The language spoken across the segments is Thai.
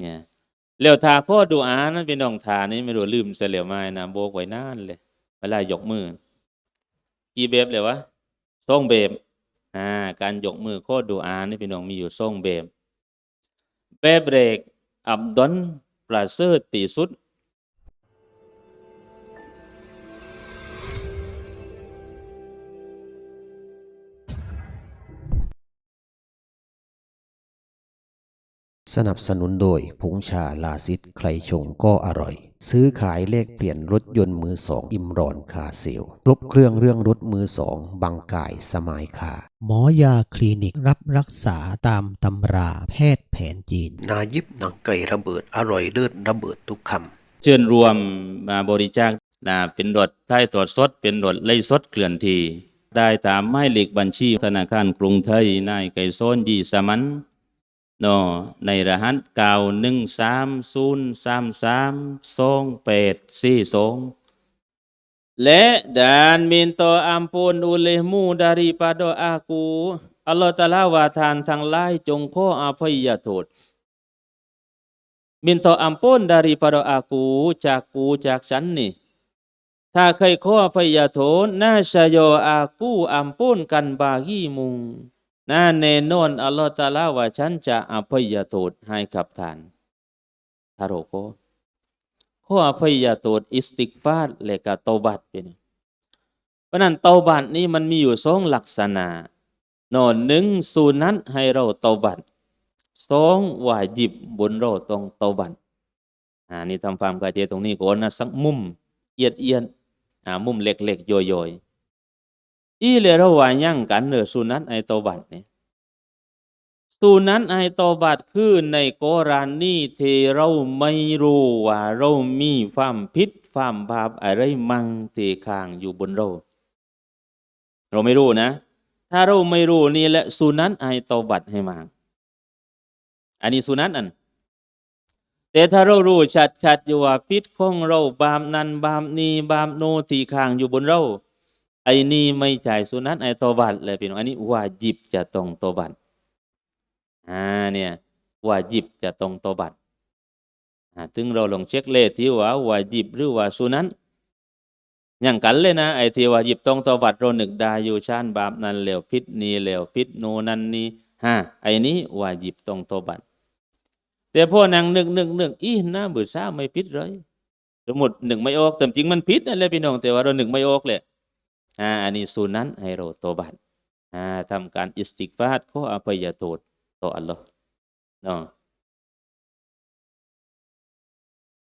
เนี่ยเลี้ยวทาโคดูอานั้นเป็นองทานี่ไม่รู้ลืมเสียเหลียวไม้นะโบกไว้นานเลยเวลายกมือกี่เบบเลยวะส่งเบบอ่าการยกมือโคดูอานี่เป็นองมีอยู่ส่งเบบแบบเรกอับดอนประเสริฐตีสุด สนับสนุนโดยผงชาลาซิดใครชงก็อร่อย ซื้อขายเลขเปลี่ยนรถยนต์มือสองอิมรอนคาเซลครบเครื่องเรื่องรถมือสองบางกายสมายคาหมอยาคลินิกรับรักษาตามตำราแพทย์แผนจีน นายิบหนังไก่ระเบิดอร่อยเลิศระเบิดทุกคำเชิญรวมมาบริจาคนะเป็นรถได้ตรวจสดเป็นรถไล่สดเคลื่อนที่ได้ตามหมายเลขบัญชีธนาคารกรุงไทยนายไก่โซนยีสมัน เนอในรหัสเก้าหนึ่งสามศูนย์สามสามสองแปดสี่สองและดานมินโตอัมพุนอุเลมูดาริปาโดอากูอัลลอฮฺตะลาวาทานทั้งหลายจงขออภัยโทษ minta ampun daripada aku, caku, cak ฉันนี่ ถ้าเคยขออภัยโทษน่าชโยอากูอัมพุนกันบากีมุง น่าแน่นนอัลลอฮฺตะอาลาว่าฉันจะอภัยโทษให้กับท่านทาโรโกขออภัยโทษอิสติกฟาดและก็เตบัตเป็นเพราะนั้นเตาบัตนี้มันมีอยู่สองลักษณะนอนหนึ่งสูนัตให้เราเตาบัตสองวาจิบบนเราต้องเตาบันอ่านี่ทำความเข้าใจตรงนี้ก่อนนะสักมุมเอียดเอียนอ่ามุมเล็กๆย่อยๆ อีเลราว่ายั่งกันเนอสุนัตไอเตบันเนี่ยสุนัตไอเตบัดคือในกอรานนี่เทเราไม่รู้ว่าเรามีความผิดความบาปอะไรมั่งที่ข้างอยู่บนเรา เราไม่รู้นะ ถ้าเราไม่รู้นี่แหละสุนัตไอเตบัดให้มาอันนี้สุนัตอันแต่ถ้าเรารู้ชัดชัดๆอยู่ว่าพิษของเราบาปนั้นบาปนี้บาปโนที่ข้างอยู่บนเรา อ้นี่ไม่ใช่สุนัตไอ้ตอบัตเลยพี่น้องอันนี้วาจิบจะต้องตอบัตอ่าเนี่ยวาจิบจะต้องตอบัตอ่าถึงเราลองเช็คเลขที่ว่าวาจิบหรือว่าสุนัตอย่างกันเลยนะไอ้ที่วาจิบต้องตอบัตเราหนึกได้อยู่ชานบาปนั้นแล้วพิษนี้แล้วพิษโนนั้นนี้ฮะไอ้นี้วาจิบต้องตอบัตแต่พอนางนึกนึกนึกอีหน้าเบื่อซ่าไม่พิษเลยสมมติหนึ่งไม่ออกแต่จริงมันพิษนั่นแหละพี่น้องแต่ว่าเราหนึ่งไม่ออกเลย อ่าอันนี้สูนั้นให้เราโตบัตอ่าทำการอิสติกฟาดขออภัยโทษต่ออัลลอฮ์เนาะ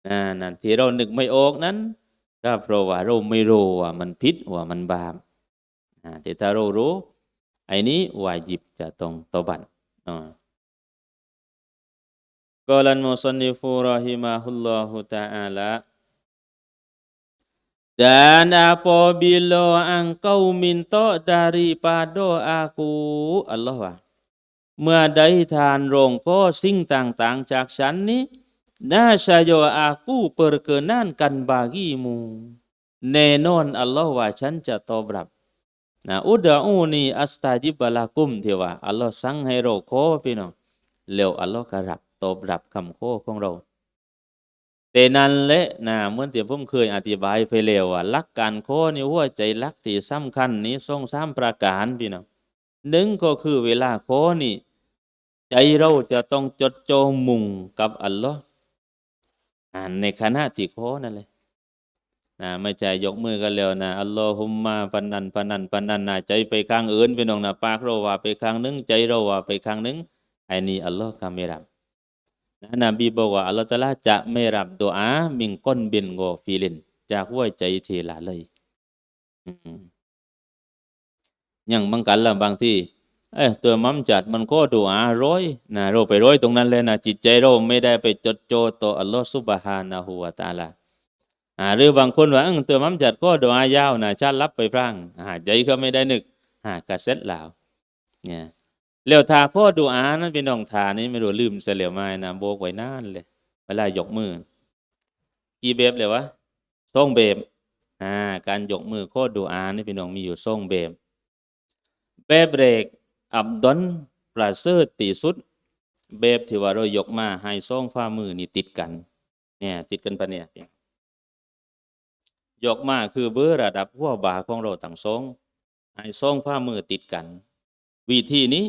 อ่านั่นที่เรานึกไม่ออกนั้นก็เพราะว่าเราไม่รู้ว่ามันพิษว่ามันบาปอ่าแต่ถ้าเรารู้ไอ้นี้วาจิบจะต้องโตบัตเนาะ قال المصنف رحمه الله تعالى Dan apabila engkau minta daripada aku Allah ว่าเมื่อใดทานรงก็สิ่งต่างๆ จากฉันนี้น่าชโยอากูเปิดเกินนั่นกันบากีมูแน่นอนอัลลอฮ์ว่าฉันจะตอบรับนะอุดาอูนีอัสตาจิบลากุมเทว่าอัลลอฮ์สั่งให้เราขอพี่น้องแล้วอัลลอฮ์ก็รับตอบรับคำขอของเรา แต่นั่นแหละนะเมื่อนที่ผมเคยอธิบายไปแล้วว่าลักการขอนี่หัวใจลักที่สำคัญนี้ทรงสามประการพี่น้องหนึ่งก็คือเวลาขอนี่ ใจเราจะต้องจดจ่อมุ่งกับอัลลอฮ์อ่านในขณะที่ขอนั่นเลยนะไม่ใช่ยกมือกันแล้วนะอัลลอฮุมมาปันนันปันนันปันนันนะใจไปข้างอื่นพี่น้องนะปากเราว่าไปข้างหนึงใจเราว่าไปข้างหนึงไอ้นี่อัลลอฮ์ก็ไม่รับ นะนบีบอกว่าอัลลอฮฺตะลาจะไม่รับดุอามิงก้นบินโกฟิลิน จากหัวใจเทละเลยอย่างบางกันละบางที่เอ้ตัวมัมจัดมันก็ดุอาร้อยนะเราไปร้อยตรงนั้นเลยนะจิตใจเราไม่ได้ไปจดโจต่ออัลลอฮฺซุบฮานะฮูวะตาลาอ่าหรือบางคนว่าเออตัวมัมจัดก็ดุอายาวนะชาติรับไปพร่างอ่าใจก็ไม่ได้นึกอ่ากระเซ็ตแล้วเนี่ย เลี้ยวทาข้อดูอานั้นเป็นน้องทานี่ไม่รู้ลืมเสียเหลียวไม้นะโบกไว้นานเลยเวลายกมือ กี่เบบเลยวะส่งเบบอ่าการยกมือข้อดูอานี่เป็นน้องมีอยู่ส่งเบบแบบเรกอับดอนประเสริฐตีสุดแบบที่ว่าเรายกมาให้สองฝ่ามือนี่ติดกัน เนี่ย ติดกันปะเนี่ยยกมาคือเบอร์ระดับหัวบาของเราต่างสองให้สองฝ่ามือติดกัน วิธีนี้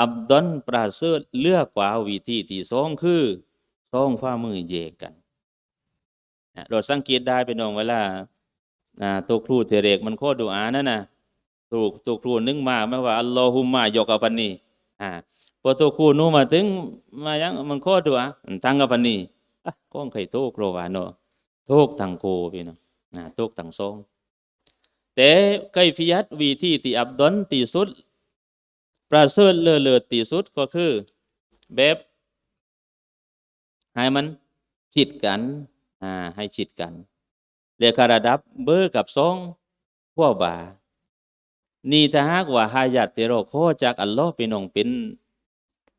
อับดอนปราเสริฐเลือกกว่าวิธีที่สองคือสองฝ่ามือเยกกันเราสังเกตได้เป็นองเวลาตัวครูเทเรกมันโคตรดูอานั่นนะตัวตัวครูนึงมาไม่ว่าอัลลอฮุมมายกกับปันนีอ่าพอตัวครูนู้มาถึงมายังมันโคตรดูอาตั้งกับปันนีอะก้องไข่โตกโรวาโนโตกทางโกพี่น้องนะโตกทางสองแต่ไกฟิยัตวีที่อับดอนที่สุด ประเสริฐเลอเลิศที่สุดก็คือแบบให้มันชิดกัน อ่า ให้ชิดกันเรียกระดับเบอร์กับสองพวกบา นี่ถ้าหากว่าหายัดที่เราขอจากอัลลอฮ์เป็นองเป็น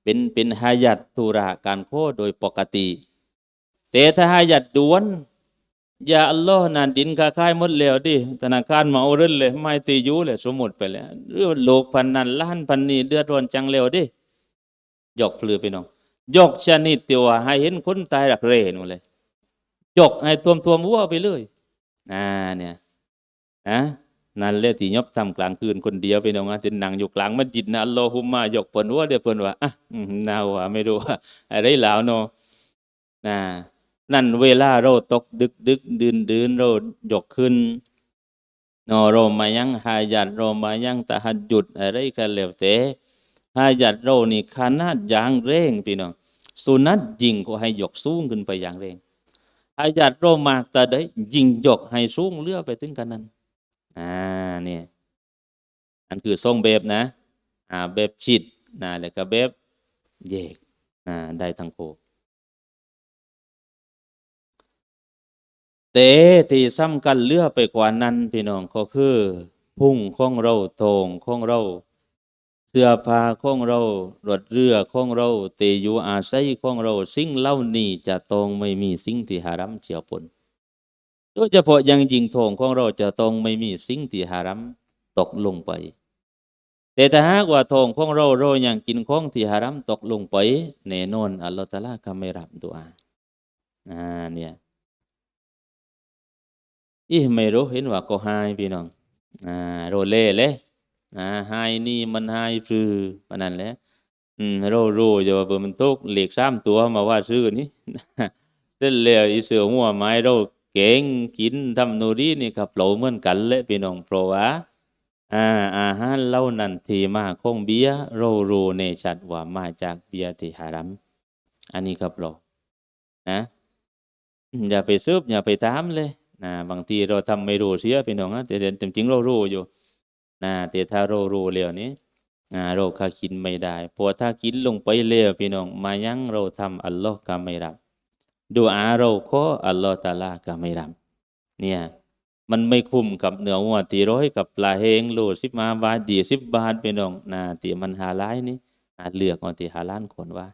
เป็นเป็นหายัดตุระการขอโดยปกติ แต่ถ้าหายัดดวน อย่าอัลลอฮ์นานดินคาคายหมดแล้วดิธนาคารมาเอาเรื่องเลยไม่ตียูเลยสมมุติไปแล้วเรื่องโลกพันนันล้านพันนีเดือดร้อนจังแล้วดิยกเฟลือไปน้องยกชนิดที่ว่าให้เห็นคนตายรักเรนหมดเลยยกให้ตัวมตัวมวัวไปเลยอ่าเนี่ยนะนั่นแหละที่ยบทำกลางคืนคนเดียวไปน้องนะที่นั่งอยู่กลางมัสยิดนะอัลลอฮุมมายกเปินวัวเดี๋ยวเปินว่าอะน่าว่าไม่รู้อะไรแล้วเนาะนะ นั่นเวลาเราตกดึกดึกดื่นดื่นเรายกขึ้นนอเรามายังหายัดเรามายังตะหัดจุดอะไรกันแล้วแต่หายัดเรานี่ขนาดอย่างเร่งพี่น้องสุนัตยิงก็ให้ยกสูงขึ้นไปอย่างเร่งหายัดเรามากแต่ได้ยิงยกให้สูงเลื่อไปถึงกันนั้นอ่าเนี่ยอันคือทรงแบบนะอ่าแบบชิดนะแล้วก็แบบแยกอ่าได้ทั้งโค แต่ที่สำคัญเลือไปกว่านั้นพี่น้องก็คือ พุ่งของเราโตงของเรา เสื้อผ้าของเรารถเรือของเราเตอยู่อาศัยของเรา สิ่งเล่านี้จะต้องไม่มีสิ่งที่หารัมเจียวปนโดยเฉพาะยังยิงทงของเราจะต้องไม่มีสิ่งที่หารัมตกลงไป แต่ถ้าหากว่าทองของเราเรายังกินของที่หารัมตกลงไปแน่นอนอัลลอฮฺตะลาก็ไม่รับดุอาอ่าเนี่ย อีไม่รู้เห็นว่าก็หายพี่น้องอ่าโรเล่เลยอ่าหายนี่มันหายฟือปานนั้นแหละอืมเรารู้จะว่าเบอร์มันตกเหล็กสามตัวมาว่าซื้อนี่เส้นแล้วอีเสือหัวไม้เราเก่งกินทำโนดีนี่ครับเราเหมือนกันเลยพี่น้องเพราะว่าอ่าอาหารเล่านั้นทีมาของเบียร์เรารู้ในชัดว่ามาจากเบียที่หารัมอันนี้ครับเรานะอย่าไปซืบอย่าไปตามเลย นะบางทีเราทำไม่รู้เสียพี่น้องนะแต่แต่จริงๆเรารู้อยู่นะแต่ถ้าเรารู้แล้วนี้นะเราคากินไม่ได้พราะถ้ากินลงไปแล้วพี่น้องมายังเราทำอัลลอฮ์ก็ไม่รับดูอาเราขออัลลอฮ์ตาลาก็ไม่รับเนี่ยมันไม่คุ้มกับเนื้อวัวตีร้อยกับปลาเฮงโลสิบมาบาทดีสิบบาทพี่น้องนะที่มันหาร้ายนี่นะเลือกเอาที่หาล้านคนว่า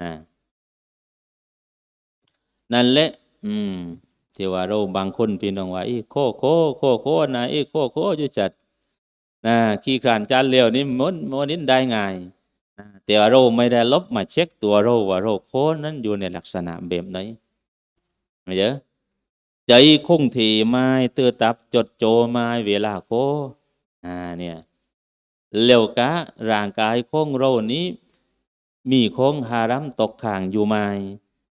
อ่านั่นแหละอืม ที่ว่าเราบางคนพี่น้องว่าอีโคโคโคโคนะอีโคโคจะจัดนะขี้ขานจานเลี้ยวนี่มันมันนินได้ง่ายแต่ว่าเราไม่ได้ลบมาเช็คตัวเราว่าเราโคนั้นอยู่ในลักษณะแบบไหนไม่เยอะใจคงที่ไม้เตือตับจดโจไม้เวลาโคอ่าเนี่ยเร็วกะร่างกายของเรานี้มีของหารัมตกข่างอยู่ไหม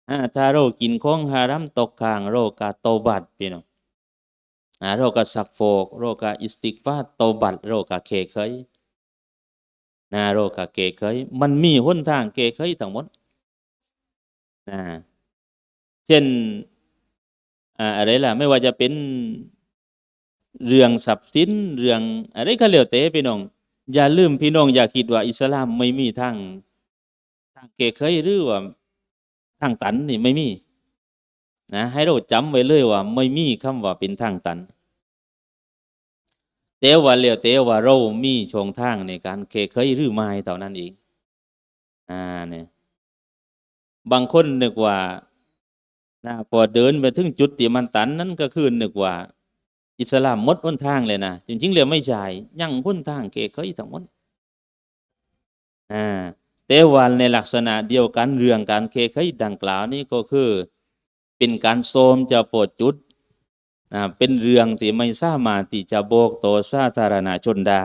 อ่าถ้าเรากินของฮารัมตกข้างโรคกาโตบัดพี่น้องอ่าโรคกาสักโฟกโรคกาอิสติกฟาโตบัดโรคกาเคเคยนะโรคกาเคเคยมันมีหนทางเคเคยทั้งหมดนะเช่นอ่าอะไรล่ะ ไม่ว่าจะเป็นเรื่องทรัพย์สินเรื่องอะไรก็แล้วแต่พี่น้อง อย่าลืมพี่น้องอย่าคิดว่าอิสลามไม่มีทางทางเคเคยหรือว่า ทางตันนี่ไม่มี นะให้เราจำไว้เลยว่า ไม่มีคำว่าเป็นทางตันแต่ว่าเรียวแต่ว่าเรามีช่องทางในการเคเคยหรือไม่เท่านั้นเองอ่าเนี่ยบางคนนึกว่านะพอเดินไปถึงจุดที่มันตันนั้นก็คือนึกว่า อิสลามมดหนทางเลยนะจริงๆแล้วไม่ใช่ยังหนทางเคเคยทั้งหมดอ่า แต่ว่าในลักษณะเดียวกันเรื่องการเคเคยดังกล่าวนี้ก็คือ เป็นการโสมจะโปรดจุดเป็นเรื่องที่ไม่สามารถที่จะโบอกต่อสาธารณชนได้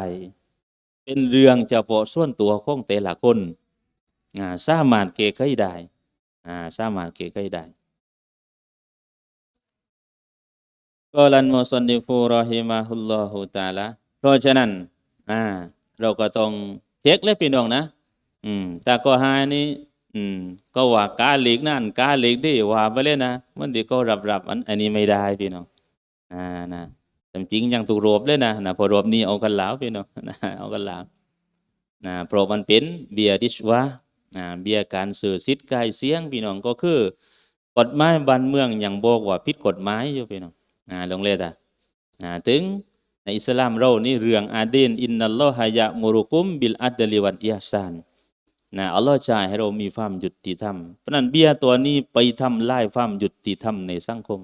เป็นเรื่องเฉพาะส่วนตัวของแต่ละคนอ่าสามารถเกเคยได้อ่าสามารถเกเคยได้ก็ลันมุสลิฟูรอฮิมาฮุลลอฮุตาละเพราะฉะนั้นอ่าเราก็ต้องเช็คเลยพี่น้องนะอืมแต่ก็หายนี่อืมก็ว่ากาหลีกนั่นกาหลีกดีว่าไปเลยนะมันดีก็รับรับอันอันนี้ไม่ได้พี่น้องนะ แต่ก็ไฮนี่ก็ว่ากาหลิกนั่นกาหลิกที่ว่าไปเลยนะเมื่อที่ก็รับรับอันอันนี้ไม่ได้พี่น้องนะนะจริงยังถูกรวบเลยนะนะพอรวบนี่เอากันหลาวพี่น้องนะเอากันหลาวนะเพราะมันเป็นเบียดิชวะอ่าเบียร์การสื่อสิทธิ์กายเสียงพี่น้องก็คือ กฎหมายบ้านเมืองอย่างบอกว่าผิดกฎหมายอยู่พี่น้องอ่าลงเลยตาอ่าถึงในอิสลามเรานี่เรื่องอาดินอินนัลลอฮะยะมุรุกุมบิลอัดลิวันอิฮซาน นะอัลลอฮ์จ่ายให้เรามีความยุติธรรมเพราะนั้นเบี้ยตัวนี้ไปทำลายความยุติธรรมในสังคม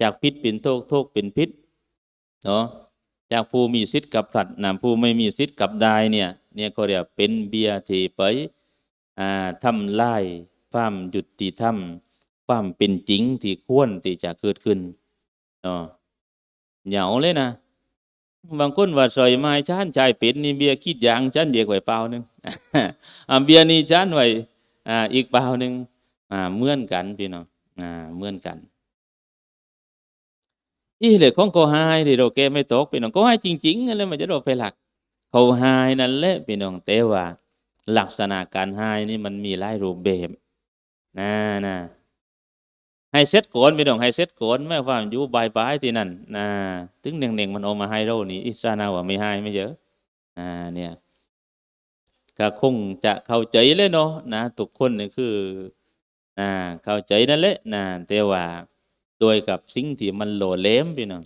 จากพิษเป็นโทษโทษเป็นพิษเนาะจากผู้มีสิทธิ์กับผลัดนะผู้ไม่มีสิทธิ์กับได้เนี่ยเนี่ยก็เรียกเป็นเบียที่ไปอ่าทำลายความยุติธรรมความเป็นจริงที่ควรที่จะเกิดขึ้นเนาะเหงาเลยนะ บางคนว่าใส่ไม้ชานชายเป็ดนี่เบียคิดยางชันเดียกไว้เปล่าหนึงอ่าเบียนี่ชันไว้อ่าอีกเปล่าหนึงอ่าเหมือนกันพี่น้องอ่าเหมือนกันอีเหล็กของเขาหายที่เราแกไม่ตกพี่น้องเขาหายจริงๆแหละมันจะโดนไปหลักเขาหายนั่นแหละพี่น้องแต่ว่าลักษณะการหายนี่มันมีหลายรูปแบบนะนะ ให้เซ็ตโกนพี่น้องให้เซ็ตโกนแม่ว่าอยู่บายบายที่นั่นนะถึงเน่งๆมันเอามาให้เรานี่อิสานาว่าไม่ให้ไม่เยอะอ่าเนี่ยก็คงจะเข้าใจเลยเนาะนะทุกคนนี่คืออ่าเข้าใจนั่นแหละนะแต่ว่าโดยกับสิ่งที่มันโหลเลมพี่น้อง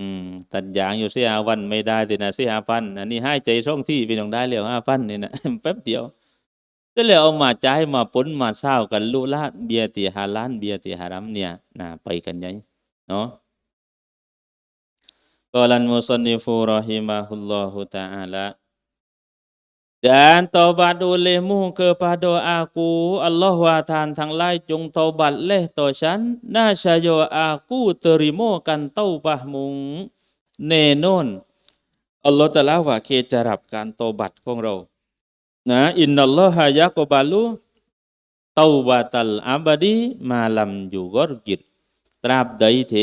อืมตัดยางอยู่เสียห้าวันไม่ได้แต่นะเสียห้าพันอันนี้ให้ใจช่องที่พี่น้องได้แล้วห้าพันนี่นะแป๊บเดียว ก็เลยเอามาจ่ายมาปนมาเศร้ากันลุละเบียร์ที่ฮาลานเบียร์ที่ฮารัมเนี่ยนะไปกันยัยเนาะกอลันมุสนิฟูรอฮิมาฮุลลอฮุตะอาลา Dan taubat olehmu kepada aku Allah wa Tuhan ทั้งหลายจงตอบัตเลห์ต่อฉันน่าชโยอากูเตริโมกันเต้าบะมุงแน่นอนอัลลอฮฺตะลาว่าเคจะรับการตอบัตของเรา นะอินนัลลอฮะยะกบัลุเตาบาตัลอาบดีมาลัมอยู่กอรกิจตราบใดเถ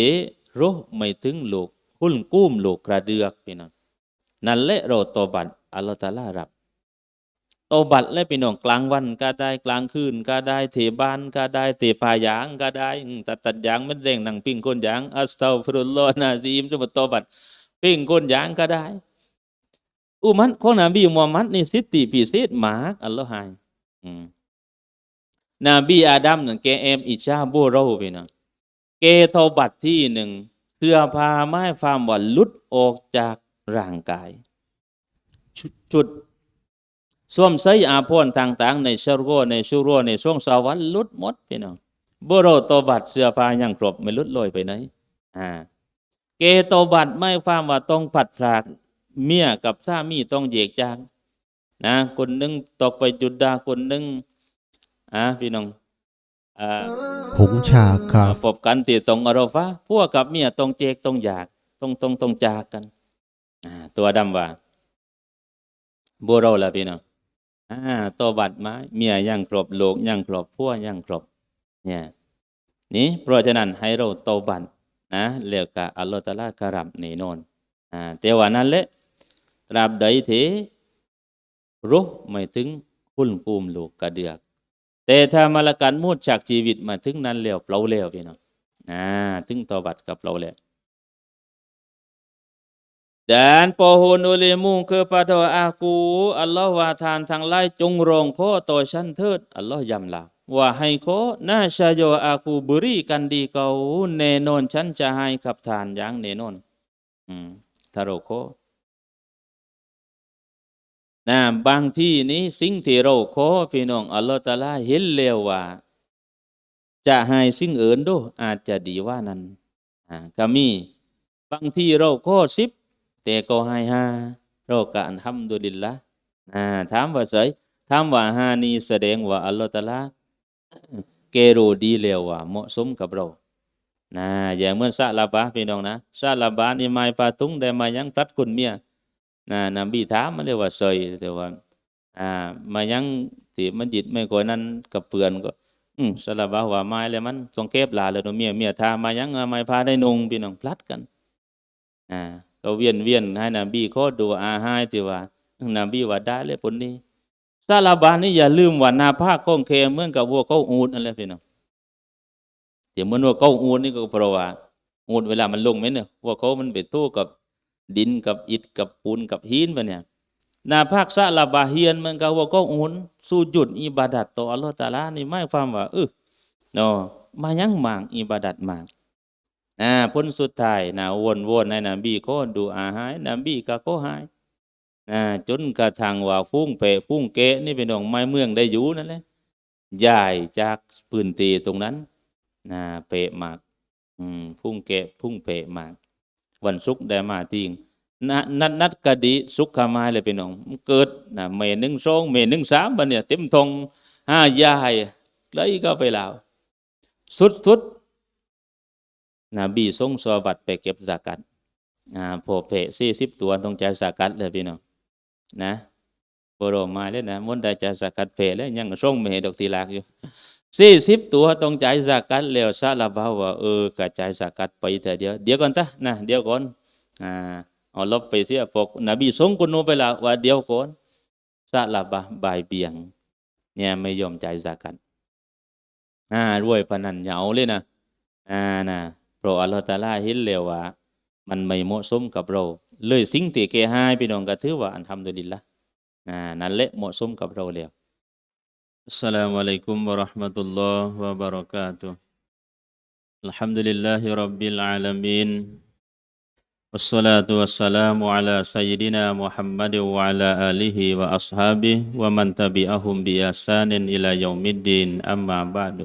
รูไม่ถึงโลกหุ่นกุ้มโลกกระเดือกพี่น้องนั่นแหละเราตบัตอัลลอฮฺตะลารับตบัตและพี่น้องกลางวันก็ได้กลางคืนก็ได้เทบ้านก็ได้เทปายางก็ได้ตัดตัดยางมันเร่งหนังปิ้งก้นยางอัสตัฟิรุลลอนะซีมจะมาตบัตปิ้งก้นยางก็ได้ อุมัตของนบีมูฮัมมัดนี่สิทธิพิเศษมากอัลลอฮ์ให้นบีอาดัมนั่นแกเอมอิชาบูโรไปนะแกทอบัตที่หนึ่งเสื้อผ้าไม้ฟามว่าลุดออกจากร่างกายชุดชุดสวมใส่อาภรต่างๆ ในชรโกในชูโรในช่วงสวรรค์ลุดหมดพี่น้องบูโรตบัตเสื้อผ้ายังครบไม่ลุดลอยไปไหนอ่าเกโตบัตไม่ความว่าต้องผัดผลาก เมียกับสามีต้องเหยกจางนะคนหนึ่งตกไปจุดดาคนหนึ่งอ่าพี่น้องอ่าผงชาคาพบกันตีตรงอารฟ้าพวกกับเมียต้องเจกต้องอยากต้องต้องต้องจากกันอ่าตัวดำว่าบัวเราละพี่น้องอ่าโตบัตไม้เมียยังครบโลกยังครบพวกยังครบเนี่ยนี่เพราะฉะนั้นให้เราโตบัตนะเรียกกับอัลลอฮฺตะอาลากรับแน่นอนอ่าแต่ว่านั่นแหละ ตราบใดเถรู้ไม่ถึงหุ่นภูมิลูกกระเดือก แต่ถ้ามาละกันมูดจากชีวิตมาถึงนั้นแล้วเปล่าแล้วพี่น้องอ่าถึงตอบัตกับเราแล้ว Dan pohon olehmu kepada aku Allah wa Tuhan ทั้งหลายจงรองขอต่อฉันเถิดอัลลอฮ์ยำละว่าให้ขอน่าชาโยอากูบริกันดีเกาแน่นอนฉันจะให้กับทานอย่างแน่นอนอืมถ้าราข นะบางที่นี้สิ่งที่เราขอพี่น้องอัลลอฮ์ตาลาเห็นแล้วว่า จะให้สิ่งอื่นดูอาจจะดีว่านั้นอ่าก็มีบางที่เราขอสิบแต่ก็ให้ห้าเราก็อันทำดุลิลละอ่าถามว่าเฉยถามว่าหานี้แสดงว่าอัลลอฮฺตาลาเกโรดีแล้วว่า เหมาะสมกับเรานะอย่างเมื่อซาลาบะพี่น้องนะซาลาบะนี่หมายปาตุงได้มายังพลัดคุณเมีย นะนบีถามมาเลยกว่าเซยแต่ว่า อ่า มายังที่มันจิตไม่ก่อยนั้นกับเปือนก็ อืมสลับว่าว่าไม้แล้วมันต้องเก็บลาแล้วเนเมียเมียทามายังเอาไม้พาได้นงพี่น้องพลัดกัน อ่า ก็เวียนเวียนให้นบีขอดูอาให้ที่ว่านบีว่าได้เลยผลนี้ซาลาบานี่อย่าลืมว่านาภาคก้องเคเมือกับวัวเขาอูดนั่นแหละพี่น้องเดี๋ยวเมือนวัวเขาอูดนี่ก็เพราะว่าอูดเวลามันลงไหมเนี่ยวัวเขามันไปตู้กับ ดินกับอิฐกับปูนกับหินไปเนี่ยนาภาคซาลาบาเฮียนมันก็ว่าก็อุนสู้จุดอิบาดัตต่ออัลลอฮฺตาลานี่ไม่ความว่าเออเนาะมายังหมางอิบาดัตหมางอ่าพ้นสุดท้ายนะวนวนในนบีก็ดูอาหายนบีก็ก็หายอ่าจนกระทั่งว่าฟุ้งเปะฟุ้งเกะนี่เป็นของไม้เมืองได้อยู่นั่นแหละย้ายจากปืนตีตรงนั้นนะเปะมากอืมฟุ้งเกะฟุ้งเปะมาก วันศุกร์ได้มาทิ้งนะนัดนัดกะดีสุขมาเลยพี่น้องเกิดนะเมหนึ่งสองเมหนึ่งสามบันเนี่ยเต็มทงห้ายายเลยก็ไปแล้วสุดสุดนะบีทรงสวบัตไปเก็บสากัดอ่าโผเพสี่สิบตัวต้องใจสากัดเลยพี่น้องนะโปรมาเลยนะมนได้ใจสากัดเพแล้วยังส่งเมดอกตีลากอยู่ สี่สิบตัวต้องใจายสากัดแล้วซาลาบาว่าเออกระจายสากัดไปแต่เดียวเดี๋ยวก่อนตะนะเดี๋ยวก่อนอ่าเอาลบไปเสียปกนบีสงกุนูไปละว่าเดียวก่อนสะละบะบายเบียง เนี่ยไม่ยอมใจายสากันอ่ารวยพนันเหยาเลยนะอ่านะเพราะอัลลอฮฺตาลาเห็นแล้วว่า มันไม่เหมาะสมกับเรา เลยสิ่งที่แกให้พี่น้องก็ถือว่าอันทำโดยดินละอ่านั่นแหละเหมาะสมกับเราแล้ว อัสสลามุอะลัยกุมวะเราะห์มะตุลลอฮ์วะบะเราะกาตุฮ์อัลฮัมดุลิลลาฮิร็อบบิลอาลามีน والصلاة والسلام على سيدنا محمد وعلى آله وأصحابه ومن تبعهم بإحسان إلى يوم الدين أما بعد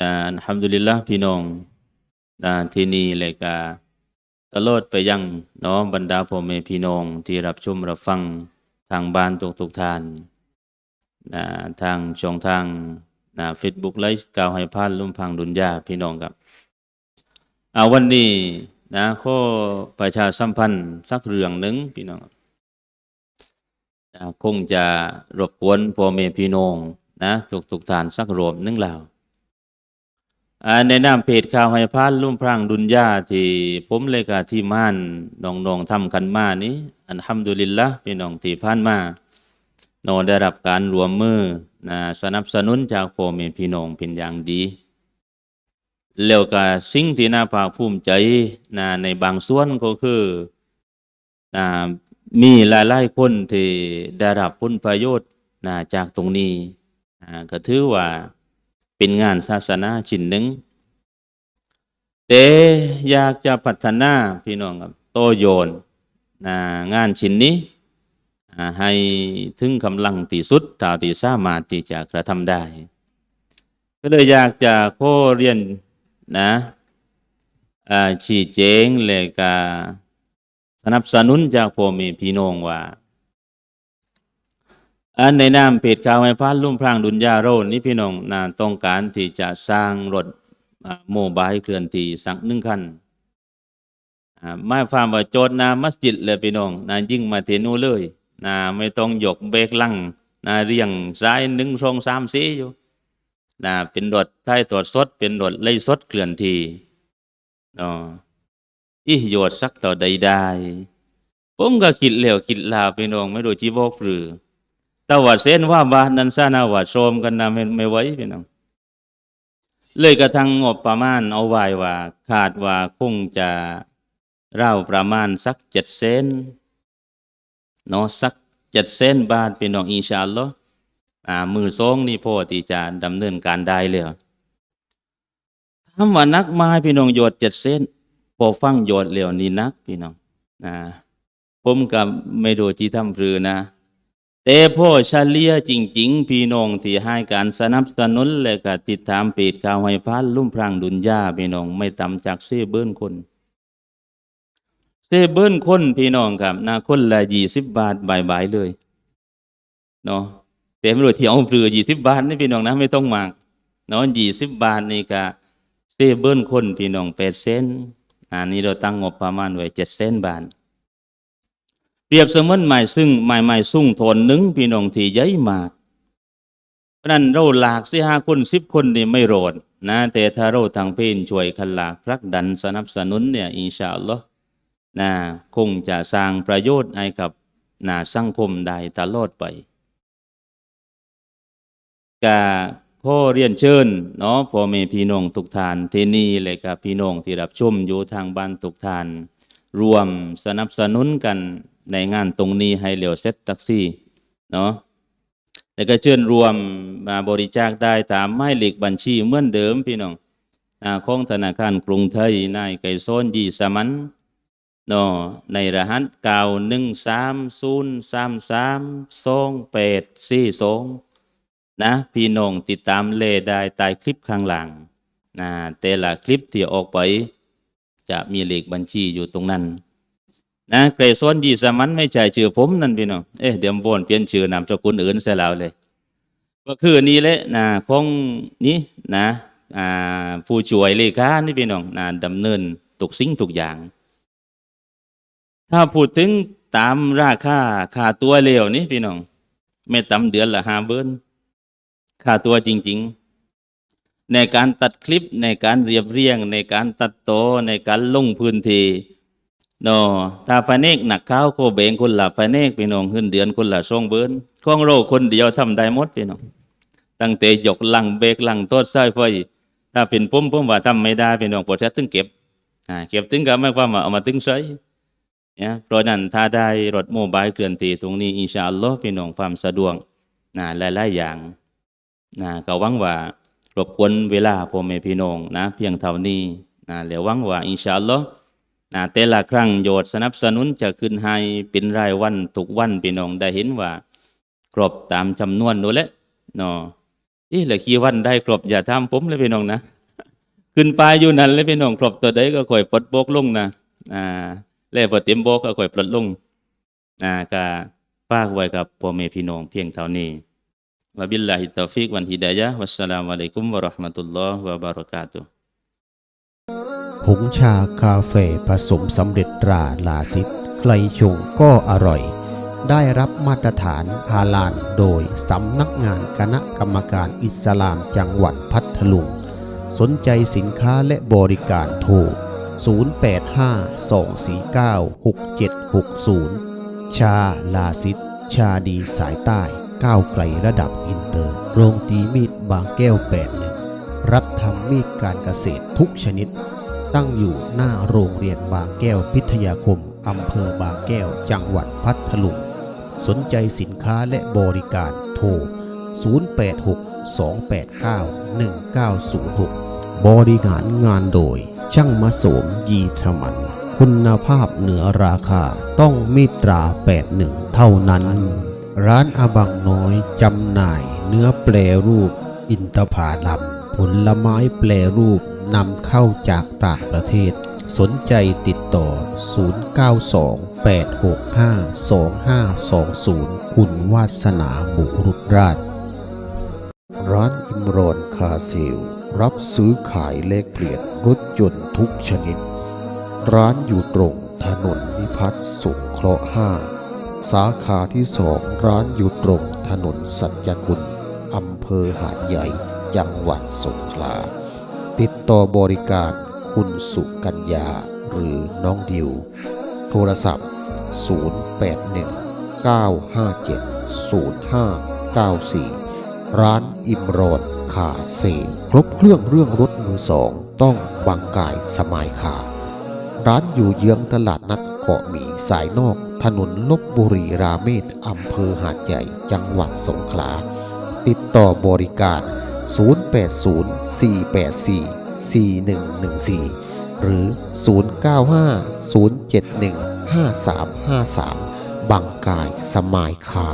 อัลฮัมดุลิลละพี่น้องนะที่นี่เลยกาตลอดไปยังเน้องบรรดาพ่อแม่พี่น้องที่รับชมรับฟังทางบ้านทุกทุกๆท่าน นะทางช่องทางนะเฟซบุ๊กไลฟ์กล่าวให้พานลุ่มพังดุนยาพี่น้องครับเอาวันนี้นะข้อประชาสัมพันธ์สักเรื่องหนึ่งพี่น้องนะคงจะรบกวนพ่อแม่พี่น้องนะทุกทุกทานสักรวมหนึ่งแล้วอ่าในนามเพจข่าวให้พานลุ่มพรางดุนยาที่ผมเลยกาที่ม่านน้องๆทำกันมานี้อันฮัมดุลิลละพี่น้องที่ผ่านมา โนได้รับการรวมมือนะสนับสนุนจากพ่อแม่พี่น้องเป็นอย่างดีแล้วก็สิ่งที่น่าภาคภูมิใจนะในบางส่วนก็คือนะมีหลายๆคนที่ได้รับผลประโยชน์นะจากตรงนี้นะก็ถือว่าเป็นงานศาสนาชิ้นหนึ่งแต่อยากจะพัฒนาพี่น้องครับโตโยนนะงานชิ้นนี้ ให้ถึงกำลังที่สุดเท่าที่สามารถที่จะกระทำได้ ก็เลยอยากจะขอเรียนนะชี้แจงเลยกาสนับสนุนจากพ่อแม่พี่น้องว่าอันในนามเพจข่าวไฟฟ้าลุ่มพรางดุนยาโรนนี่พี่น้องนะต้องการที่จะสร้างรถโมบายเคลื่อนที่สักหนึ่งคันอ่าหมายความว่าโจทย์นามัสยิดเลยพี่น้องนะยิ่งมาเทนูเลย นะไม่ต้องหยกเบรกลังนะเรียงซ้ายหนึ่งสองสามสี่อยู่นะเป็นรถไทยตรวจสด เป็นรถไล่สดเคลื่อนทีอ๋ออีโยชสักต่อใดๆผมก็คิดแล้วคิดลาไปน้องไม่รู้จีบอกหรือแต่ว่าเส้นว่าบานนั้นซานาว่าโชมกันนะไม่ไม่ไวพี่น้องเลยกระทั่งงบประมาณเอาไว้ว่าคาดว่าคงจะเล่าประมาณสักเจ็ดเซน เนาะสักจ็ดเซนบาทพี่น้องอินชาอัลลอฮ์อ่ามือสองนี่พอที่จะดำเนินการได้เลยถามว่านักไม้พี่น้องโยดเจ็ดเส้นพอฟังโยดเหลียวนี่นักพี่น้องนะผมกับไม่ดูที่ทำรือนะแต่พ่อเฉลียจริง ๆ พี่น้องที่ให้การสนับสนุนและก็ติดตามเพจข่าวให้พันลุ่มพรางดุนยาพี่น้องไม่ต่ำจากเซเบิ้นคน เซเบิ้นคนพี่น้องครับนะคนละยี่สิบบาทบายๆเลยเนาะแต่ไม่รู้ที่เอาเปลือยี่สิบบาทนี่พี่น้องนะไม่ต้องมากเนาะยี่สิบบาทนี่ก็เซเบิ้ลคนพี่น้องแปดเซนอันนี้เราตั้งงบประมาณไว้เจ็ดเซนบาทเปรียบเสมือนไม้ซึ่งไม้ไม้สุ่งทนหนึ่งพี่น้องที่ใหญ่มากเพราะนั้นเราหลากสิห้าคนสิบคนนี่ไม่โรดนะแต่ถ้าเราทางเพนช่วยคันหลากพลักดันสนับสนุนเนี่ยอินชาอัลลอฮ์ นะคงจะสร้างประโยชน์ให้กับนาสังคมได้ตลอดไปกาข้อเรียนเชิญเนาะพ่อแม่พี่น้องทุกทานที่นี่เลยกับพี่น้องที่รับชมอยู่ทางบ้านทุกทาน รวมสนับสนุนกันในงานตรงนี้ให้เร็วเสร็จตักซี่เนาะแล้วก็เชิญรวมมาบริจาคได้ตามหมายเลขบัญชีเหมือนเดิมพี่น้องอาของธนาคารกรุงไทยนายไก่โซนยีสมัน เนาะในรหัสเก้าหนึ่งสามศูนย์สามสามสองแปดสี่สองนะ พี่น้องติดตามเลได้ใต้คลิปข้างหลังนะแต่ละคลิปที่ออกไป จะมีเลขบัญชีอยู่ตรงนั้นนะเกรซอนยีสมันไม่ใช่ชื่อผมนั่นพี่น้องเอ๊ะเดี๋ยววนเปลี่ยนชื่อนามสกุลอื่นเสียแล้วเลยก็คือนี่แหละนะของนี้นะผู้ช่วยเลขานี่พี่น้องนะดำเนินทุกสิ่งทุกอย่าง ถ้าพูดถึงตามราคาค่าตัวเลวนี่พี่น้องไม่ต่ำเดือนละห้าเบิร์นค่าตัวจริง ๆ ในการตัดคลิปในการเรียบเรียง ในการตัดโตในการลงพื้นที่เนาะถ้าพเนกหนักข้าวโคเบงคนละพเนกพี่น้องขึ้นเดือนคนละช่องเบิร์นของเราคนเดียวทำได้หมดพี่น้องตั้งแต่ยกลังเบรกลังโทษสายไฟถ้าเป็นผมผมว่าทำไม่ได้พี่น้องปวดแท้ตึงเก็บเก็บตึงก็ไม่ความว่าเอามาตึงใช้ เนี่ยเพราะนั้นถ้าได้รถโมบายเคลื่อนที่ตรงนี้อินชาอัลลอฮ์พี่น้องความสะดวกนะหลายๆอย่างนะก็หวังว่ารบกวนเวลาพ่อแม่พี่น้องนะ เพียงเท่านี้นะแล้วหวังว่าอินชาอัลลอฮ์นะแต่ละครั้งโยชน์สนับสนุนจะขึ้นให้เป็นรายวันทุกวันพี่น้องได้เห็นว่า ครบตามจำนวนนู้นแหละเนาะอีเหลือกี่วันได้ครบอย่าทำผมเลยพี่น้องนะ ขึ้นไปอยู่นั่นเลยพี่น้องครบตัวใดก็ค่อยปลดโบกลงนะอ่า แล้วพอเต็มโบกก็ค่อยปลดลงอ่าก็ฝากไว้กับพ่อแม่พี่น้องเพียงเท่านี้วะบิลลาฮิตตอฟิกวันฮิดายะวัสสลามุอะลัยกุมวะเราะห์มะตุลลอฮ์วะบารอกาตุผงชากาเฟ่ผสมสำเร็จตราลาซิดใครชงก็อร่อย ได้รับมาตรฐานอาลานโดยสำนักงานคณะกรรมการอิสลามจังหวัดพัทลุง สนใจสินค้าและบริการโทร 0852496760 ชาลาซิดชาดีสายใต้ ก้าวไกลระดับอินเตอร์ โรงตีมีดบางแก้ว81รับทำมีดการเกษตรทุกชนิด ตั้งอยู่หน้าโรงเรียนบางแก้วพิทยาคมอำเภอบางแก้วจังหวัดพัทลุง สนใจสินค้าและบริการโทร 0862891906 บริหารงานโดย ช่างมาสมยีธมัน คุณภาพเหนือราคาต้องมีตรา 81 เท่านั้น ร้านอาบังน้อยจำหน่ายเนื้อแปรรูป อินทผาลัมผลไม้แปรรูปนำเข้าจากต่างประเทศ สนใจติดต่อ 0928652520 คุณวาสนาบุรุษราช ร้านอิมรอนคาเซล รับซื้อขายเลขเปลี่ยนรถยนต์ทุกชนิด ร้านอยู่ตรงถนนนิพัฒน์สุขเคราะห์5สาขาที่สองร้านอยู่ตรงถนนสัจกุลอำเภอหาดใหญ่ จังหวัดสงขลา ติดต่อบริการคุณสุกัญญาหรือน้องดิว โทรศัพท์ 081 957 0594 ร้านอิมรอน คาเซลครบเครื่องเรื่องรถมือสอง ต้องบางกายสมายคาร้านอยู่เยื้องตลาดนัดเกาะหมีสายนอก ถนนลบบุรีราเมศอำเภอหาดใหญ่ จังหวัดสงขลา ติดต่อบริการ 080-484-4114 หรือ 095-071-5353 บางกายสมายคา